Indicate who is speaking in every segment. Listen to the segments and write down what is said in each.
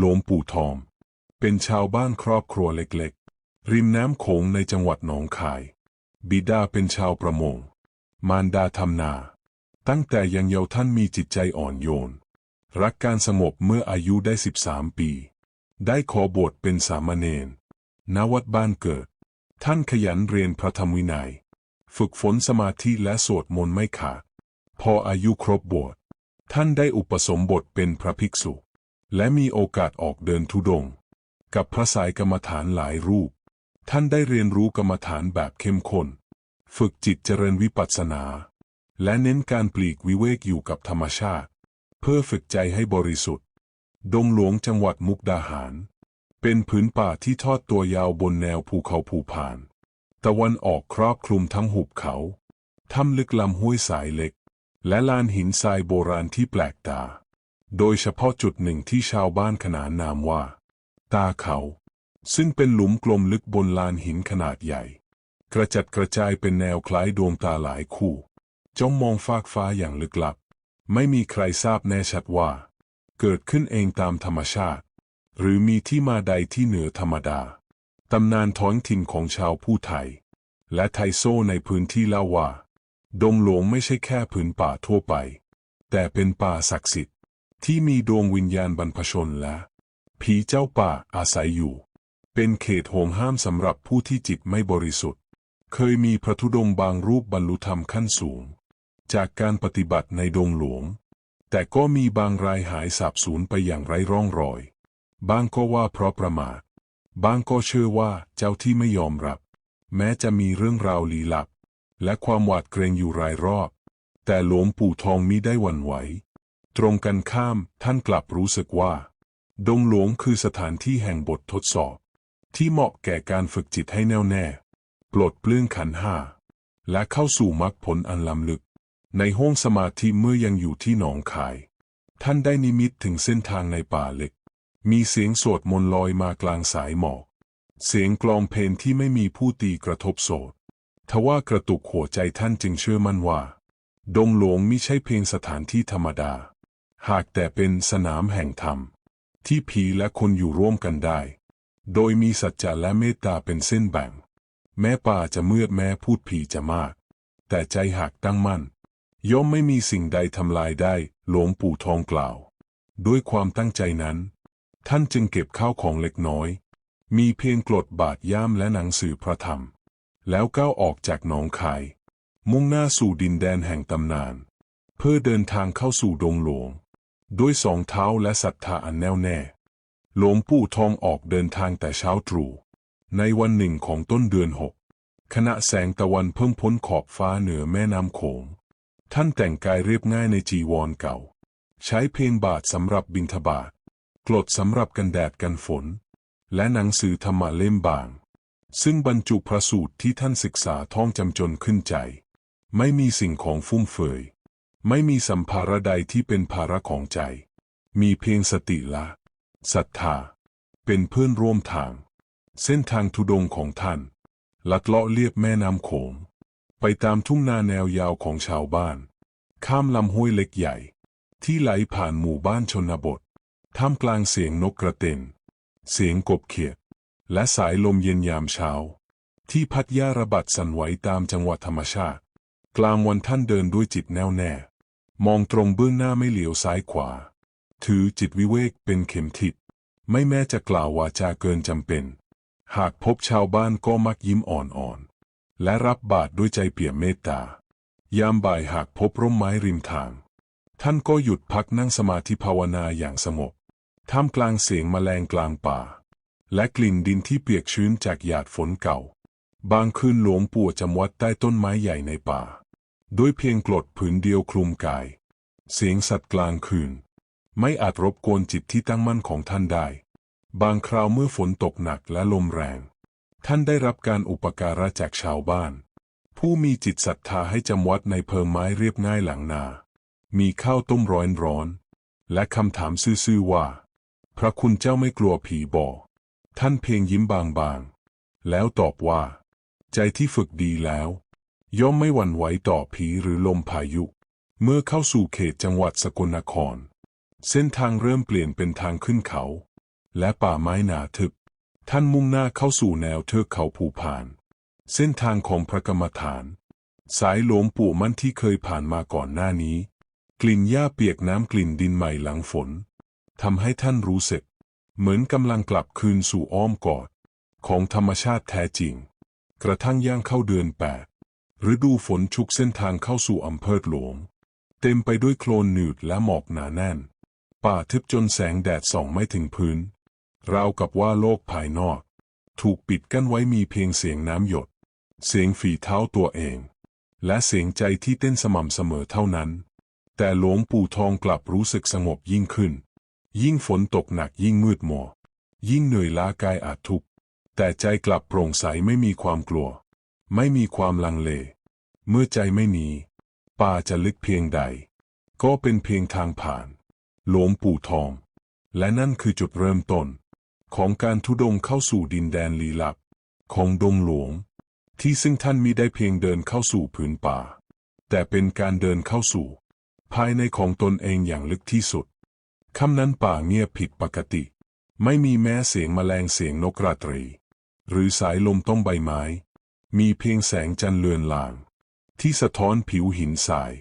Speaker 1: หลวงปู่ทองเป็นชาวบ้านครอบครัวเล็กๆ ริมน้ำโขงในจังหวัดหนองคาย บิดาเป็นชาวประมง มารดาทำนา ตั้งแต่ยังเยาว์ท่านมีจิตใจอ่อนโยน รักการสงบเมื่ออายุได้ 13 ปี ได้ขอบวชเป็นสามเณรณวัดบ้านเกิด ท่านขยันเรียนพระธรรมวินัย ฝึกฝนสมาธิและสวดมนต์ไม่ขาด พออายุครบบวช ท่านได้อุปสมบทเป็นพระภิกษุ และมีโอกาสออกเดินทุดง กับพระสายกรรมฐานหลายรูป ท่านได้เรียนรู้กรรมฐานแบบเข้มข้น ฝึกจิตเจริญวิปัสสนา และเน้นการปลีกวิเวกอยู่กับธรรมชาติ เพื่อฝึกใจให้บริสุทธิ์ ดงหลวงจังหวัดมุกดาหาร เป็นผืนป่าที่ทอดตัวยาวบนแนวภูเขาภูพาน ตะวันออกครอบคลุมทั้งหุบเขา ถ้ำลึกลำห้วยสายเล็ก และลานหินทรายโบราณที่แปลกตา โดยเฉพาะจุดหนึ่งที่ชาวบ้านขนานนามว่า ตาเขา ซึ่งเป็นหลุมกลมลึกบนลานหินขนาดใหญ่ กระจัดกระจายเป็นแนวคล้ายดวงตาหลายคู่ จ้องมองฟากฟ้าอย่างลึกลับ ไม่มีใครทราบแน่ชัดว่า เกิดขึ้นเองตามธรรมชาติ หรือมีที่มาใดที่เหนือธรรมดา ตำนานท้องถิ่นของชาวผู้ไทย และไทโซในพื้นที่เล่าว่า ดงหลวงไม่ใช่แค่ผืนป่าทั่วไป แต่เป็นป่าศักดิ์สิทธิ ที่มีดวงวิญญาณบรรพชนและ ผีเจ้าป่าอาศัยอยู่ เป็นเขตห่วงห้ามสำหรับผู้ที่จิตไม่บริสุทธิ์ เคยมีพระธุดงบางรูปบรรลุธรรมขั้นสูง จากการปฏิบัติในดงหลวง แต่ก็มีบางรายหายสาบสูญไปอย่างไร้ร่องรอย บางก็ว่าเพราะประมาท บางก็เชื่อว่าเจ้าที่ไม่ยอมรับ แม้จะมีเรื่องราวลี้ลับ และความหวาดเกรงอยู่รายรอบ แต่หลวงปู่ทองมิได้หวั่นไหว ตรงกันข้ามท่านกลับรู้สึกว่า ดงหลวงคือสถานที่แห่งบททดสอบ ที่เหมาะแก่การฝึกจิตให้แน่วแน่ ปลดเปลื้องขันห้า และเข้าสู่มรรคผลอันล้ำลึก ในห้องสมาธิเมื่อยังอยู่ที่หนองคาย ท่านได้นิมิตถึงเส้นทางในป่าเล็ก มีเสียงสวดมนต์ลอยมากลางสายหมอก เสียงกลองเพลงที่ไม่มีผู้ตีกระทบโสดทว่ากระตุกหัวใจท่านจึงเชื่อมั่นว่า ดงหลวงมิใช่เพียงสถานที่ธรรมดา หากแต่เป็นสนามแห่งธรรม ที่ผีและคนอยู่ร่วมกันได้ โดยมีสัจจะและเมตตาเป็นเส้นแบ่ง แม้ป่าจะมืดแม้พูดผีจะมาก แต่ใจหากตั้งมั่น ย่อมไม่มีสิ่งใดทำลายได้ หลวงปู่ทองกล่าว ด้วยความตั้งใจนั้น ท่านจึงเก็บข้าวของเล็กน้อย มีเพียงกรดบาทย่ามและหนังสือพระธรรม แล้วก้าวออกจากหนองคาย มุ่งหน้าสู่ดินแดนแห่งตำนาน เพื่อเดินทางเข้าสู่ดงหลวง ด้วยสองเท้าและศรัทธาอันแน่วแน่ หลวงปู่ทองออกเดินทางแต่เช้าตรู่ ในวันหนึ่งของต้นเดือนหกขณะแสงตะวันเพิ่งพ้นขอบฟ้าเหนือแม่น้ำโขง ท่านแต่งกายเรียบง่ายในจีวรเก่า ใช้เพลงบาทสำหรับบิณฑบาตกรดสำหรับกันแดดกันฝน และหนังสือธรรมะเล่มบาง ซึ่งบรรจุพระสูตรที่ท่านศึกษาท่องจำจนขึ้นใจ ไม่มีสิ่งของฟุ่มเฟือย ไม่มีสัมภาระใดที่เป็นภาระของใจ มีเพียงสติละศรัทธา เป็นเพื่อนร่วมทาง เส้นทางทุดงของท่าน ลัดเลาะเลียบแม่น้ำโขง ไปตามทุ่งนาแนวยาวของชาวบ้าน ข้ามลำห้วยเล็กใหญ่ ที่ไหลผ่านหมู่บ้านชนบท ท่ามกลางเสียงนกกระเต็น เสียงกบเขียด และสายลมเย็นยามเช้า ที่พัดย่าระบัดสั่นไหวตามจังหวะธรรมชาติ กลางวันท่านเดินด้วยจิตแน่วแน่ มองตรงเบื้องหน้าไม่เหลียวซ้ายขวา ถือจิตวิเวกเป็นเข็มทิศไม่แม้จะกล่าววาจาเกินจำเป็น หากพบชาวบ้านก็มักยิ้มอ่อนๆ และรับบาตรด้วยใจเปี่ยมเมตตา ยามบ่ายหากพบร่มไม้ริมทาง ท่านก็หยุดพักนั่งสมาธิภาวนาอย่างสงบ ท่ามกลางเสียงแมลงกลางป่า และกลิ่นดินที่เปียกชื้นจากหยาดฝนเก่า บางคืนหลวงปู่จำวัดใต้ต้นไม้ใหญ่ในป่า ด้วยเพียงกรดผืนเดียวคลุมกาย เสียงสัตว์กลางคืน ไม่อาจรบกวนจิตที่ตั้งมั่นของท่านได้ บางคราวเมื่อฝนตกหนักและลมแรง ท่านได้รับการอุปการะจากชาวบ้าน ผู้มีจิตศรัทธาให้จำวัดในเพิงไม้เรียบง่ายหลังนา มีข้าวต้มร้อนร้อนๆและคำถามซื่อๆว่า พระคุณเจ้าไม่กลัวผีบ่ท่านเพียงยิ้มบางๆ แล้วตอบว่า ใจที่ฝึกดีแล้ว ย่อมไม่หวั่นไหวต่อผีหรือลมพายุ เมื่อเข้าสู่เขตจังหวัดสกลนคร เส้นทางเริ่มเปลี่ยนเป็นทางขึ้นเขา และป่าไม้หนาทึบ ท่านมุ่งหน้าเข้าสู่แนวเทือกเขาภูพาน เส้นทางของพระกรรมฐาน สายหลวงปู่มั่นที่เคยผ่านมาก่อนหน้านี้ กลิ่นหญ้าเปียกน้ำกลิ่นดินใหม่หลังฝนทำให้ท่านรู้สึก เหมือนกำลังกลับคืนสู่อ้อมกอด ของธรรมชาติแท้จริง กระทั่งย่างเข้าเดือนแปด ฤดูฝนชุกเส้นทางเข้าสู่อำเภอหลวง เต็มไปด้วยโคลนหนืดและหมอกหนาแน่น ป่าทึบจนแสงแดดส่องไม่ถึงพื้น ราวกับว่าโลกภายนอก ถูกปิดกั้นไว้มีเพียงเสียงน้ำหยด เสียงฝีเท้าตัวเอง และเสียงใจที่เต้นสม่ำเสมอเท่านั้น แต่หลวงปู่ทองกลับรู้สึกสงบยิ่งขึ้น ยิ่งฝนตกหนักยิ่งมืดมัวยิ่งเหนื่อยล้ากายอาจทุกข์แต่ใจกลับโปร่งใสไม่มีความกลัว ไม่มีความลังเล เมื่อใจไม่หนี ป่าจะลึกเพียงใด ก็เป็นเพียงทางผ่าน หลวงปู่ทอง และนั่นคือจุดเริ่มต้น ของการทุดงเข้าสู่ดินแดนลี้ลับ ของดงหลวง ที่ซึ่งท่านมิได้เพียงเดินเข้าสู่ผืนป่า แต่เป็นการเดินเข้าสู่ ภายในของตนเองอย่างลึกที่สุดค่ำนั้นป่าเงียบผิดปกติ ไม่มีแม้เสียงแมลงเสียงนกราตรี หรือสายลมต้องใบไม้ มีเพียงแสงจันทร์เลือนลาง ที่สะท้อนผิวหินทราย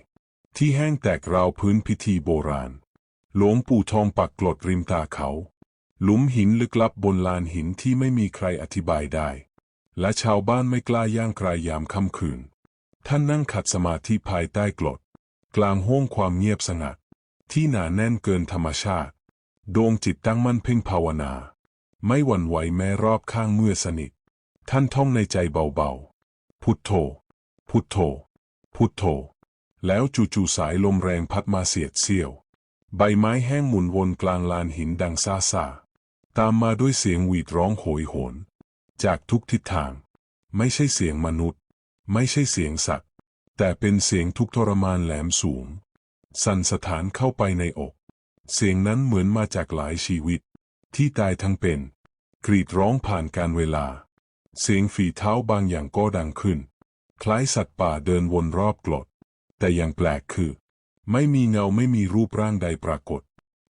Speaker 1: ที่แห้งแตกราวพื้นพิธีโบราณ หลวงปู่ทองปักกลดริมตาเขา หลุมหินลึกลับบนลานหินที่ไม่มีใครอธิบายได้ และชาวบ้านไม่กล้าย่างกรายยามค่ำคืน ท่านนั่งขัดสมาธิภายใต้กลด กลางห้วงความเงียบสงัด ที่หนาแน่นเกินธรรมชาติ ดวงจิตตั้งมั่นเพ่งภาวนา ไม่หวั่นไหวแม้รอบข้างเมื่อสนิท ท่านท่องในใจเบาๆ พุทโธ พุทโธ พุทโธ แล้วจู่ๆสายลมแรงพัดมาเสียดเสี้ยว ใบไม้แห้งหมุนวนกลางลานหินดังซาซาตามมาด้วยเสียงหวีดร้องโหยโหน จากทุกทิศทาง ไม่ใช่เสียงมนุษย์ ไม่ใช่เสียงสัตว์ แต่เป็นเสียงทุกทรมานแหลมสูง สั่นสถานเข้าไปในอก เสียงนั้นเหมือนมาจากหลายชีวิต ที่ตายทั้งเป็น กรีดร้องผ่านการเวลา เสียงฝีเท้าบางอย่างก็ดังขึ้น คล้ายสัตว์ป่าเดินวนรอบกลดแต่อย่างแปลกคือ ไม่มีเงาไม่มีรูปร่างใดปรากฏ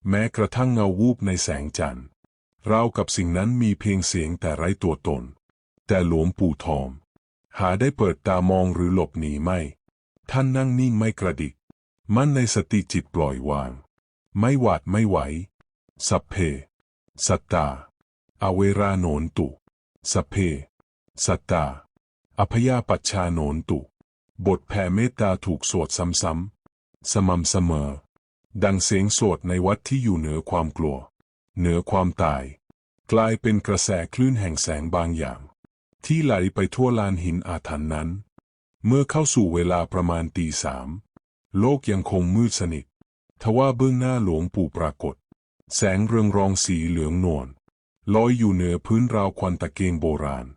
Speaker 1: แม้กระทั่งเงาวูบในแสงจันทร์รากับสิ่งนั้นมีเพียงเสียงแต่ไร้ตัวตน แต่หลวงปู่ทองหาได้เปิดตามองหรือหลบหนีไม่ ท่านนั่งนิ่งไม่กระดิก มั่นในสติจิตปล่อยวาง ไม่หวาดไม่ไหว สัพเพ สัตตา อเวราโนนตุ สัพเพ สัตตาอภยาปัชชาโนนตุ บทแผ่เมตตาถูกสวดซ้ำๆ สม่ำเสมอ ดังเสียงสวดในวัดที่อยู่เหนือความกลัว เหนือความตาย กลายเป็นกระแสคลื่นแห่งแสงบางอย่าง ที่ไหลไปทั่วลานหินอาถรรพ์นั้น เมื่อเข้าสู่เวลาประมาณตีสาม โลกยังคงมืดสนิท ทว่าเบื้องหน้าหลวงปู่ปรากฏ แสงเรืองรองสีเหลืองนวลลอยอยู่เหนือพื้นราวควันตะเกียงโบราณ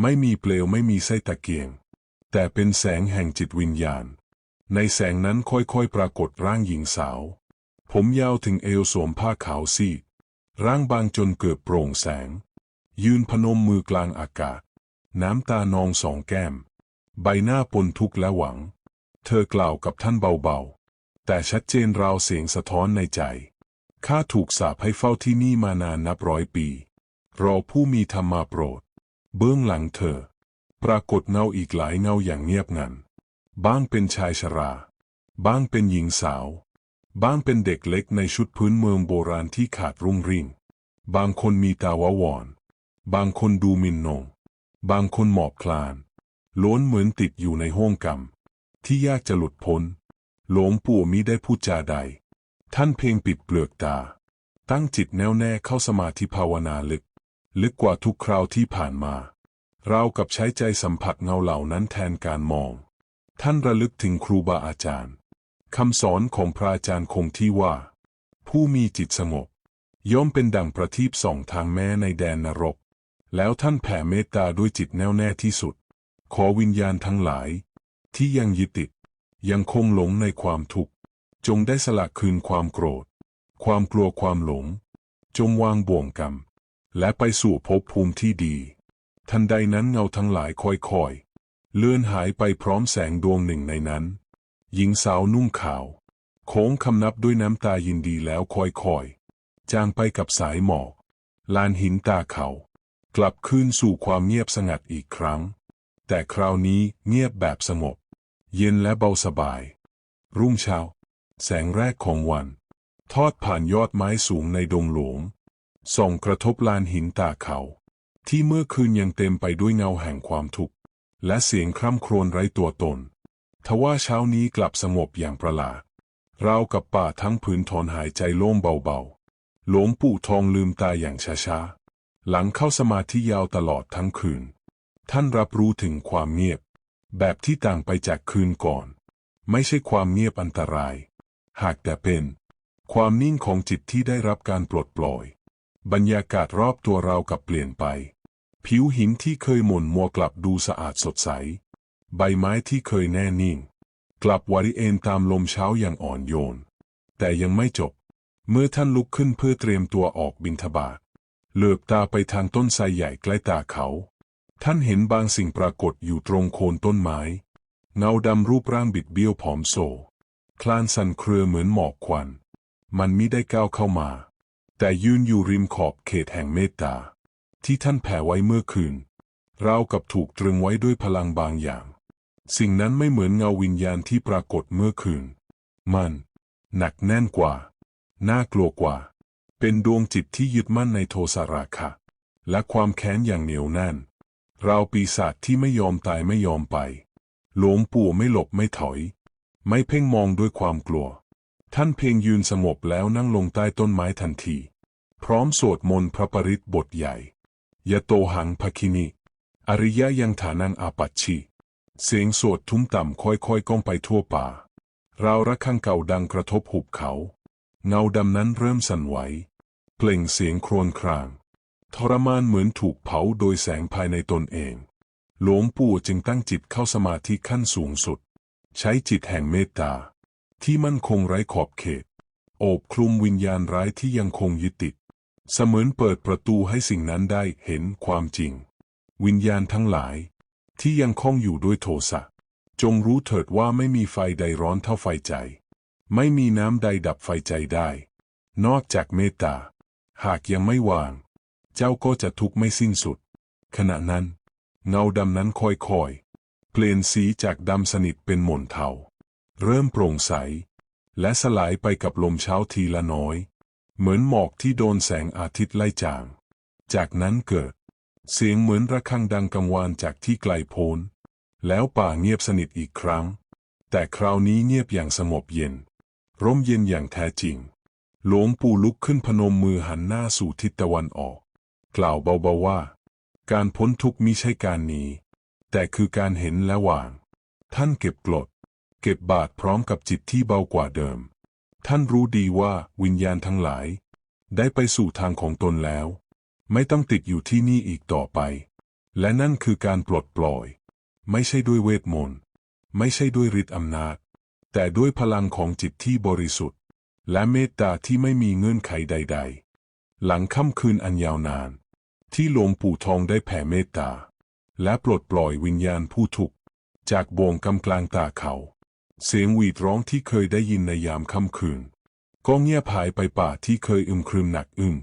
Speaker 1: ไม่มีเปลวไม่มีไส้ตะเกียง แต่เป็นแสงแห่งจิตวิญญาณ ในแสงนั้นค่อยๆ ปรากฏร่างหญิงสาว ผมยาวถึงเอวสวมผ้าขาวซีด ร่างบางจนเกือบโปร่งแสง ยืนพนมมือกลางอากาศ น้ำตานองสองแก้ม ใบหน้าปนทุกข์และหวัง เธอกล่าวกับท่านเบาๆ แต่ชัดเจนราวเสียงสะท้อนในใจข้าถูกสาปให้เฝ้าที่นี่มานานนับร้อยปี รอผู้มีธรรมมาโปรด เบื้องหลังเธอ ปรากฏเงาอีกหลายเงาอย่างเงียบงัน บ้างเป็นชายชรา บ้างเป็นหญิงสาว บ้างเป็นเด็กเล็กในชุดพื้นเมืองโบราณที่ขาดรุ่งริ่ง บางคนมีตาวาวรบางคนดูมินนง บางคนหมอบคลาน ล้วนเหมือนติดอยู่ในห้วงกรรม ที่ยากจะหลุดพ้น หลวงปู่มิได้พูดจาใด ท่านเพ่งปิดเปลือกตา ตั้งจิตแน่วแน่เข้าสมาธิภาวนาลึก ลึกกว่าทุกคราวที่ผ่านมา เรากับใช้ใจสัมผัสเงาเหล่านั้นแทนการมอง ท่านระลึกถึงครูบาอาจารย์คำสอนของพระอาจารย์คงที่ว่า ผู้มีจิตสงบย่อมเป็นดั่งประทีปส่องทางแม้ในแดนนรก แล้วท่านแผ่เมตตาด้วยจิตแน่วแน่ที่สุด ขอวิญญาณทั้งหลาย ที่ยังยึดติด ยังคงหลงในความทุกข์ จงได้สละคืนความโกรธ ความกลัวความหลง จงวางบ่วงกรรม และไปสู่ภพภูมิที่ดี ทันใดนั้นเงาทั้งหลายค่อยๆ เลื่อนหายไปพร้อมแสงดวงหนึ่งในนั้น หญิงสาวนุ่งขาว โค้งคำนับด้วยน้ำตายินดีแล้วค่อยๆ จางไปกับสายหมอก ลานหินตาเขา กลับคืนสู่ความเงียบสงัดอีกครั้ง แต่คราวนี้เงียบแบบสงบ เย็นและเบาสบาย รุ่งเช้า แสงแรกของวัน ทอดผ่านยอดไม้สูงในดงหลวง ส่องกระทบลานหินตาเขา ที่เมื่อคืนยังเต็มไปด้วยเงาแห่งความทุกข์ และเสียงคร่ำครวญไร้ตัวตน ทว่าเช้านี้กลับสงบอย่างประหลาดราวกับป่าทั้งผืนถอนหายใจโล่งเบาๆ หลวงปู่ทองลืมตาอย่างช้าๆ หลังเข้าสมาธิยาวตลอดทั้งคืน ท่านรับรู้ถึงความเงียบ แบบที่ต่างไปจากคืนก่อน ไม่ใช่ความเงียบอันตราย หากแต่เป็น ความนิ่งของจิตที่ได้รับการปลดปล่อย บรรยากาศรอบตัวเรากับเปลี่ยนไป ผิวหินที่เคยหม่นมัวกลับดูสะอาดสดใส ใบไม้ที่เคยแน่นิ่ง กลับวาริเอนตามลมเช้าอย่างอ่อนโยน แต่ยังไม่จบ เมื่อท่านลุกขึ้นเพื่อเตรียมตัวออกบินทบาทเหลือบตาไปทางต้นไทรใหญ่ใกล้ตาเขา ท่านเห็นบางสิ่งปรากฏอยู่ตรงโคนต้นไม้ เงาดำรูปร่างบิดเบี้ยวผอมโซ คลานสั่นเครือเหมือนหมอกควัน มันมิได้ก้าวเข้ามา แต่ยืนอยู่ริมขอบเขตแห่งเมตตา ที่ท่านแผ่ไว้เมื่อคืน ราวกับถูกตรึงไว้ด้วยพลังบางอย่าง สิ่งนั้นไม่เหมือนเงาวิญญาณที่ปรากฏเมื่อคืน มัน หนักแน่นกว่า น่ากลัวกว่า เป็นดวงจิตที่ยึดมั่นในโทสะราคะ และความแค้นอย่างเหนียวแน่น ราวปีศาจที่ไม่ยอมตายไม่ยอมไป หลวงปู่ไม่หลบไม่ถอย ไม่เพ่งมองด้วยความกลัว ท่านเพียงยืนสงบแล้วนั่งลงใต้ต้นไม้ทันที พร้อมสวดมนต์พระปริตบทใหญ่ยะโตหังภคินิ อริยะยังฐานังอาปัชชิ เสียงสวดทุ้มต่ำค่อยๆก้องไปทั่วป่า ราวระฆังเก่าดังกระทบหุบเขา เงาดำนั้นเริ่มสั่นไหว เปล่งเสียงโครวญคราง ทรมานเหมือนถูกเผาโดยแสงภายในตนเอง หลวงปู่จึงตั้งจิตเข้าสมาธิขั้นสูงสุด ใช้จิตแห่งเมตตา ที่มั่นคงไร้ขอบเขต โอบคลุมวิญญาณร้ายที่ยังคงยึดติด เสมือนเปิดประตูให้สิ่งนั้นได้เห็นความจริง วิญญาณทั้งหลาย ที่ยังคล้องอยู่ด้วยโทสะ จงรู้เถิดว่าไม่มีไฟใดร้อนเท่าไฟใจ ไม่มีน้ำใดดับไฟใจได้ นอกจากเมตตา หากยังไม่วาง เจ้าก็จะทุกข์ไม่สิ้นสุด ขณะนั้น เงาดำนั้นคอยๆ เปลี่ยนสีจากดำสนิทเป็นหม่นเทา เริ่มโปร่งใส และสลายไปกับลมเช้าทีละน้อย เหมือนหมอกที่โดนแสงอาทิตย์ไล่จาง จากนั้นเกิด เสียงเหมือนระฆังดังกังวานจากที่ไกลโพ้น แล้วป่าเงียบสนิทอีกครั้ง แต่คราวนี้เงียบอย่างสงบเย็น ร่มเย็นอย่างแท้จริง หลวงปู่ลุกขึ้นพนมมือหันหน้าสู่ทิศตะวันออก กล่าวเบาๆว่า การพ้นทุกข์มิใช่การหนี แต่คือการเห็นและวาง ท่านเก็บกลด เก็บบาตรพร้อมกับจิตที่เบากว่าเดิม ท่านรู้ดีว่าวิญญาณทั้งหลาย ได้ไปสู่ทางของตนแล้ว ไม่ต้องติดอยู่ที่นี่อีกต่อไป และนั่นคือการปลดปล่อย ไม่ใช่ด้วยเวทมนต์ไม่ใช่ด้วยฤทธิ์อำนาจ แต่ด้วยพลังของจิตที่บริสุทธิ์ และเมตตาที่ไม่มีเงื่อนไขใด ๆ หลังค่ำคืนอันยาวนาน ที่หลวงปู่ทองได้แผ่เมตตา และปลดปล่อยวิญญาณผู้ทุกข์จากบ่วงกำกลางตาเขา เสียงหวีดร้องที่เคยได้ยินในยามค่ำคืน ก็เงียบหายไปป่าที่เคยอึมครึมหนักอึ้ง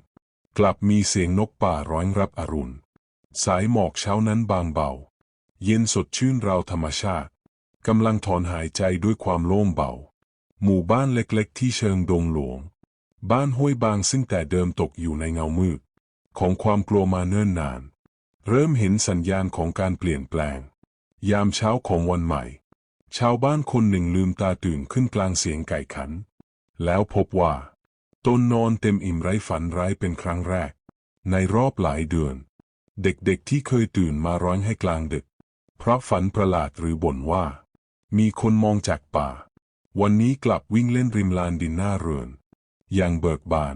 Speaker 1: กลับมีเสียงนกป่าร้องรับอรุณ สายหมอกเช้านั้นบางเบา เย็นสดชื่นราวธรรมชาติกำลังถอนหายใจด้วยความโล่งเบา หมู่บ้านเล็กๆ ที่เชิงดงหลวง บ้านห้วยบางซึ่งแต่เดิมตกอยู่ในเงามืด ของความกลัวมาเนิ่นนาน เริ่มเห็นสัญญาณของการเปลี่ยนแปลง ยามเช้าของวันใหม่ ชาวบ้านคนหนึ่งลืมตาตื่นขึ้นกลางเสียงไก่ขัน แล้วพบว่า ตนนอนเต็มอิ่มไร้ฝันร้ายเป็นครั้งแรก ในรอบหลายเดือน เด็กๆที่เคยตื่นมาร้องให้กลางดึก เพราะฝันประหลาดหรือบ่นว่า มีคนมองจากป่า วันนี้กลับวิ่งเล่นริมลานดินหน้าเรือน อย่างเบิกบาน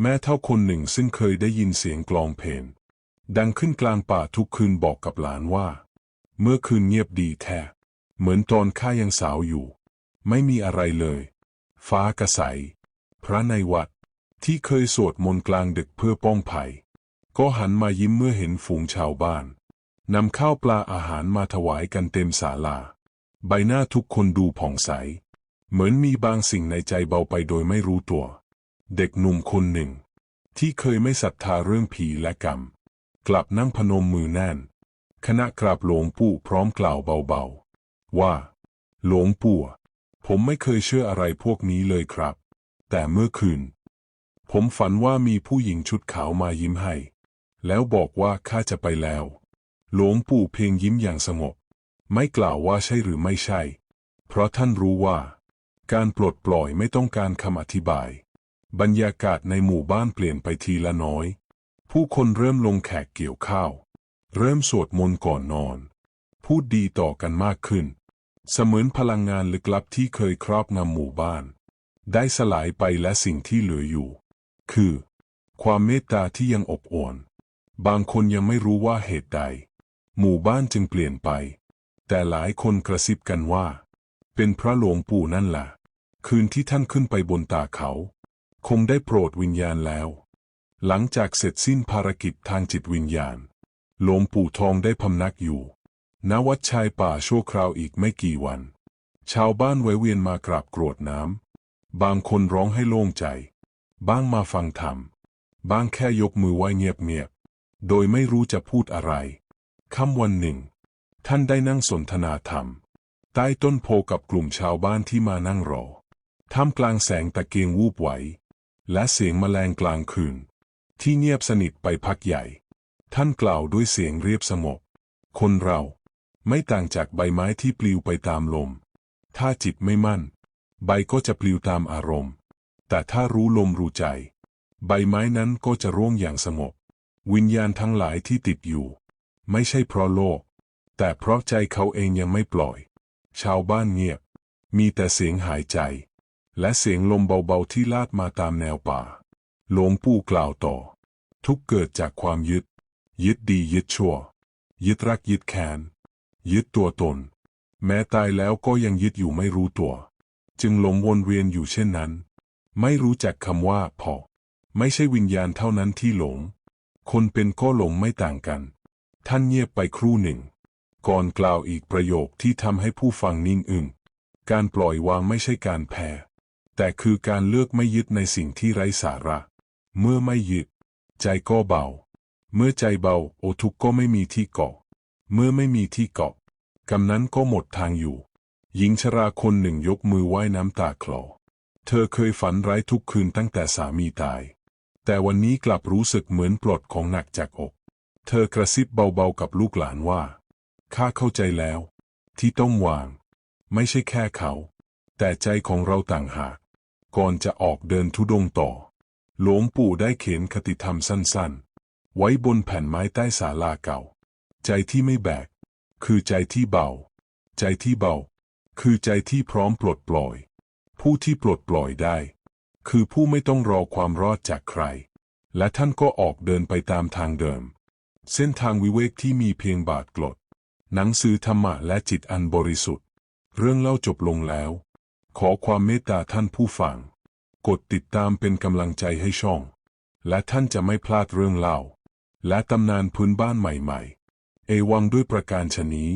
Speaker 1: แม่เท่าคนหนึ่งซึ่งเคยได้ยินเสียงกลองเพลงดังขึ้นกลางป่าทุกคืนบอกกับหลานว่า เมื่อคืนเงียบดีแท้ เหมือนตอนข้ายังสาวอยู่ ไม่มีอะไรเลย ฟ้ากระใส พระในวัดที่เคยสวดมนต์กลางดึกเพื่อป้องภัย ก็หันมายิ้มเมื่อเห็นฝูงชาวบ้านนำข้าวปลาอาหารมาถวายกันเต็มศาลา ใบหน้าทุกคนดูผ่องใส เหมือนมีบางสิ่งในใจเบาไปโดยไม่รู้ตัว เด็กหนุ่มคนหนึ่ง ที่เคยไม่ศรัทธาเรื่องผีและกรรม กลับนั่งพนมมือแน่น คณะกราบหลวงปู่พร้อมกล่าวเบาๆ ว่า หลวงปู่ผมไม่เคยเชื่ออะไรพวกนี้เลยครับ แต่เมื่อคืน ผมฝันว่ามีผู้หญิงชุดขาวมายิ้มให้ แล้วบอกว่าข้าจะไปแล้ว หลวงปู่เพียงยิ้มอย่างสงบ ไม่กล่าวว่าใช่หรือไม่ใช่ เพราะท่านรู้ว่า การปลดปล่อยไม่ต้องการคำอธิบาย บรรยากาศในหมู่บ้านเปลี่ยนไปทีละน้อย ผู้คนเริ่มลงแขกเกี่ยวข้าว เริ่มสวดมนต์ก่อนนอน พูดดีต่อกันมากขึ้น เสมือนพลังงานลึกลับที่เคยครอบงำหมู่บ้าน ได้สลายไปและสิ่งที่เหลืออยู่ คือ ความเมตตาที่ยังอบอวลบางคนยังไม่รู้ว่าเหตุใด หมู่บ้านจึงเปลี่ยนไป แต่หลายคนกระซิบกันว่า เป็นพระหลวงปู่นั่นแหละคืนที่ท่านขึ้นไปบนตาเขา คงได้โปรดวิญญาณแล้ว หลังจากเสร็จสิ้นภารกิจทางจิตวิญญาณหลวงปู่ทองได้พำนักอยู่ ณวัดชายป่าชั่วคราวอีกไม่กี่วัน ชาวบ้านแวเวียนมากราบกรวดน้ำ บางคนร้องให้โล่งใจ บ้างมาฟังธรรม บ้างแค่ยกมือไหว้เงียบๆ โดยไม่รู้จะพูดอะไร ค่ำวันหนึ่ง ท่านได้นั่งสนทนาธรรม ใต้ต้นโพกับกลุ่มชาวบ้านที่มานั่งรอ ท่ามกลางแสงตะเกียงวูบไหว และเสียงแมลงกลางคืน ที่เงียบสนิทไปพักใหญ่ ท่านกล่าวด้วยเสียงเรียบสงบ คนเรา ไม่ต่างจากใบไม้ที่ปลิวไปตามลม ถ้าจิตไม่มั่น ใบก็จะปลิวตามอารมณ์ แต่ถ้ารู้ลมรู้ใจ ใบไม้นั้นก็จะร่วงอย่างสงบ วิญญาณทั้งหลายที่ติดอยู่ ไม่ใช่เพราะโลก แต่เพราะใจเขาเองยังไม่ปล่อย ชาวบ้านเงียบ มีแต่เสียงหายใจ และเสียงลมเบาๆที่ลาดมาตามแนวป่า หลวงปู่กล่าวต่อ ทุกเกิดจากความยึด ยึดดียึดชั่ว ยึดรักยึดแค้น ยึดตัวตน แม้ตายแล้วก็ยังยึดอยู่ไม่รู้ตัว จึงหลงวนเวียนอยู่เช่นนั้น ไม่รู้จักคำว่าพอ ไม่ใช่วิญญาณเท่านั้นที่หลง คนเป็นก็หลงไม่ต่างกัน ท่านเงียบไปครู่หนึ่ง ก่อนกล่าวอีกประโยคที่ทำให้ผู้ฟังนิ่งอึ้งการปล่อยวางไม่ใช่การแพ้แต่คือการเลือกไม่ยึดในสิ่งที่ไร้สาระ เมื่อไม่ยึด ใจก็เบา เมื่อใจเบา โอทุกข์ก็ไม่มีที่เกาะ เมื่อไม่มีที่เกาะ กำนั้นก็หมดทางอยู่ หญิงชราคนหนึ่งยกมือไหว้น้ำตาคลอ เธอเคยฝันร้ายทุกคืนตั้งแต่สามีตาย แต่วันนี้กลับรู้สึกเหมือนปลดของหนักจากอก เธอกระซิบเบาๆกับลูกหลานว่า ข้าเข้าใจแล้ว ที่ต้องวาง ไม่ใช่แค่เขา แต่ใจของเราต่างหาก ก่อนจะออกเดินทุดงต่อ หลวงปู่ได้เขียนคติธรรมสั้นๆ ไว้บนแผ่นไม้ใต้ศาลาเก่า ใจที่ไม่แบก คือใจที่เบา ใจที่เบา คือใจที่พร้อมปลดปล่อย ผู้ที่ปลดปล่อยได้ คือผู้ไม่ต้องรอความรอดจากใคร และท่านก็ออกเดินไปตามทางเดิม เส้นทางวิเวกที่มีเพียงบาทกลด หนังสือธรรมะและจิตอันบริสุทธิ์ เรื่องเล่าจบลงแล้ว ขอความเมตตาท่านผู้ฟัง กดติดตามเป็นกำลังใจให้ช่อง และท่านจะไม่พลาดเรื่องเล่า และตำนานพื้นบ้านใหม่ ๆ เอวังด้วยประการชนี้